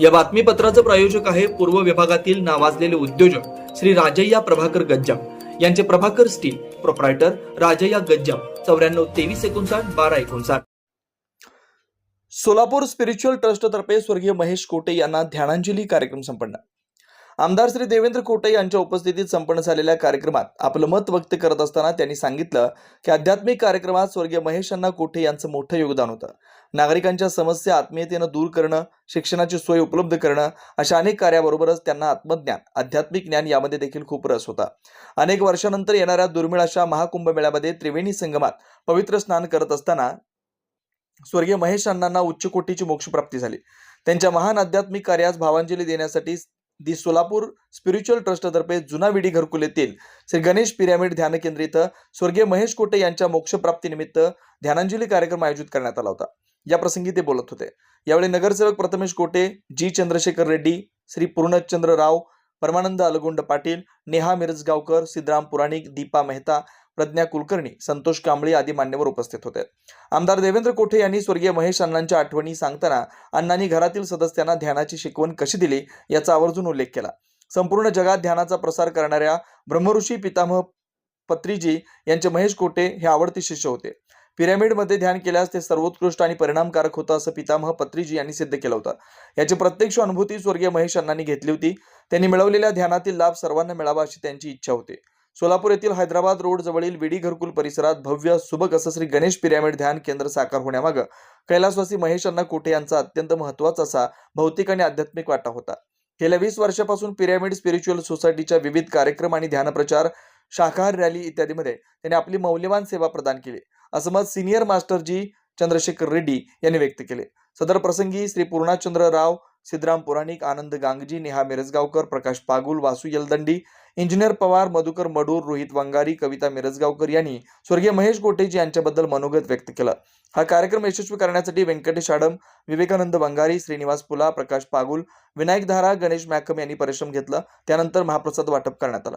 या बातमीपत्राचं प्रायोजक आहे पूर्व विभागातील नावाजलेले उद्योजक श्री राजय्या प्रभाकर गज्जाम. यांचे प्रभाकर स्टील प्रोप्रायटर राजय्या गज्जाम. चौऱ्याण्णव तेवीस एकोणसाठ बारा एकोणसाठ. सोलापूर स्पिरिच्युअल ट्रस्टतर्फे स्वर्गीय महेश कोटे यांना ध्यानांजली कार्यक्रम संपन्न. आमदार श्री देवेंद्र कोटे यांच्या उपस्थितीत संपन्न झालेल्या कार्यक्रमात आपलं मत व्यक्त करत असताना त्यांनी सांगितलं की आध्यात्मिक कार्यक्रमात स्वर्गीय महेश अण्णा कोठे यांचं मोठं योगदान होतं. नागरिकांच्या समस्या आत्मीयतेनं दूर करणं शिक्षणाची सोय उपलब्ध करणं अशा अनेक कार्याबरोबरच त्यांना आत्मज्ञान आध्यात्मिक ज्ञान यामध्ये देखील खूप रस होता. अनेक वर्षानंतर येणाऱ्या दुर्मिळ अशा महाकुंभ मेळ्यामध्ये त्रिवेणी संगमात पवित्र स्नान करत असताना स्वर्गीय महेश अण्णांना उच्च कोटीची मोक्षप्राप्ती झाली. त्यांच्या महान आध्यात्मिक कार्यास भावांजली देण्यासाठी दी सोलापूर स्पिरिच्युअल ट्रस्टतर्फे जुना विडी घरकुल येथील श्री गणेश पिरॅमिड ध्यान केंद्र इथं स्वर्गीय महेश कोटे यांच्या मोक्षप्राप्तीनिमित्त ध्यानांजली कार्यक्रम आयोजित करण्यात आला होता. या प्रसंगी ते बोलत होते. यावेळी नगरसेवक प्रथमेश कोटे जी चंद्रशेखर रेड्डी श्री पूर्णचंद्र राव परमानंद अलगुंड पाटील नेहा मिरजगावकर सिद्धराम पुराणिक दीपा मेहता प्रज्ञा कुलकर्णी संतोष कांबळे आदी मान्यवर उपस्थित होते. आमदार देवेंद्र कोठे यांनी स्वर्गीय महेश अण्णांच्या आठवणी सांगताना अण्णांनी घरातील सदस्यांना ध्यानाची शिकवण कशी दिली याचा आवर्जून उल्लेख केला. संपूर्ण जगात ध्यानाचा प्रसार करणाऱ्या ब्रह्मऋषी पितामह पत्रीजी यांचे महेश कोटे हे आवडते शिष्य होते. पिरॅमिडमध्ये ध्यान केल्यास ते सर्वोत्कृष्ट आणि परिणामकारक होतं असं पितामह पत्रीजी यांनी सिद्ध केलं होतं. याची प्रत्यक्ष अनुभूती स्वर्गीय महेश अण्णांनी घेतली होती. त्यांनी मिळवलेल्या ध्यानातील लाभ सर्वांना मिळावा अशी त्यांची इच्छा होती. सोलापूर येथील हैदराबाद रोड जवळील विडी घरकुल परिसरात भव्य सुबक असं श्री गणेश पिरॅमिड ध्यान केंद्र साकार होण्यामागं कैलासवासी महेश अण्णा कोठे यांचा अत्यंत महत्त्वाचा असा भौतिक आणि आध्यात्मिक वाटा होता. गेल्या वीस वर्षापासून पिरॅमिड स्पिरिच्युअल सोसायटीच्या विविध कार्यक्रम आणि ध्यानप्रचार शाकाहार रॅली इत्यादीमध्ये त्यांनी आपली मौल्यवान सेवा प्रदान केली. असं मत सिनियर मास्टर जी चंद्रशेखर रेड्डी यांनी व्यक्त केले. सदर प्रसंगी श्री पूर्णाचंद्र राव सिद्धराम पुराणिक आनंद गांगजी नेहा मिरजगावकर प्रकाश पागुल वासू यलदंडी इंजिनियर पवार मधुकर मडूर रोहित वंगारी कविता मिरजगावकर यांनी स्वर्गीय महेश गोटेजी यांच्याबद्दल मनोगत व्यक्त केलं. हा कार्यक्रम यशस्वी करण्यासाठी व्यंकटेश आडम विवेकानंद वंगारी श्रीनिवास पुला प्रकाश पागुल विनायक धारा गणेश मॅकम यांनी परिश्रम घेतला. त्यानंतर महाप्रसाद वाटप करण्यात आला.